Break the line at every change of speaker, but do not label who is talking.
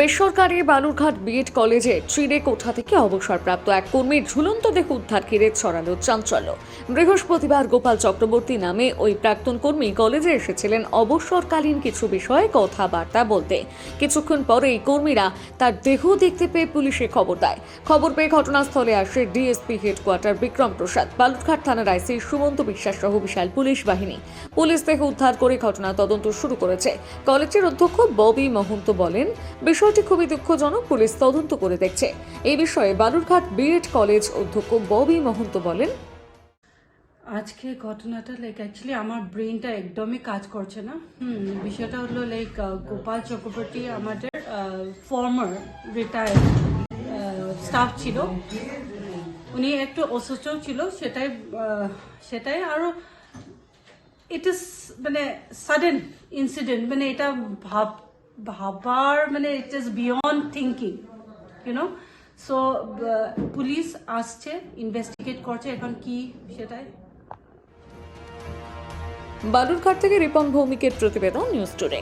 বেসরকারি বালুরঘাট বিএড কলেজে চিড়ে কোঠা থেকে অবসরপ্রাপ্ত এক কর্মীর ঝুলন্ত দেহ উদ্ধার ঘিরে ছড়ালো চাঞ্চল্য। বৃহস্পতিবার গোপাল চক্রবর্তী নামে ওই প্রাক্তন কর্মী কলেজে এসেছিলেন অবসরকালীন কিছু বিষয়ে কথাবার্তা বলতে। কিছুক্ষণ পরেই কর্মীরা তার দেহ দেখতে পেয়ে পুলিশে খবর দেয়। খবর পেয়ে ঘটনাস্থলে আসে ডিএসপি হেডকোয়ার্টার বিক্রম প্রসাদ। বালুরঘাট থানার আইসি সুমন্ত বিশ্বাস সহ বিশাল পুলিশ বাহিনী। পুলিশ দেহ উদ্ধার করে ঘটনা তদন্ত শুরু করেছে। কলেজের অধ্যক্ষ ববি মহন্ত বলেন বিষয়টি খুবই দুঃখজনক, পুলিশ তদন্ত করে দেখছে। এই বিষয়ে বালুরঘাট বিএড কলেজ অধ্যক্ষ ববি মহন্ত বলেন,
আজকে ঘটনাটা লাইক অ্যাকচুয়ালি আমার ব্রেনটা একদমই কাজ করছে না। হুম, বিষয়টা হলো লাইক গোপাল চক্রবর্তী আমাদের ফর্মার রিটায়ার্ড স্টাফ ছিল। উনি একটু অসুস্থ ছিল, সেটাই সেটাই আরও ইট ইস মানে সাডেন ইনসিডেন্ট মানে এটা ভাব ভাবার মানে it is beyond thinking you know so police আসছে ইনভেস্টিগেট করছে, এখন কি সেটাই।
বালুরঘাট থেকে রিপন ভৌমিকের প্রতিবেদন নিউজ টুডে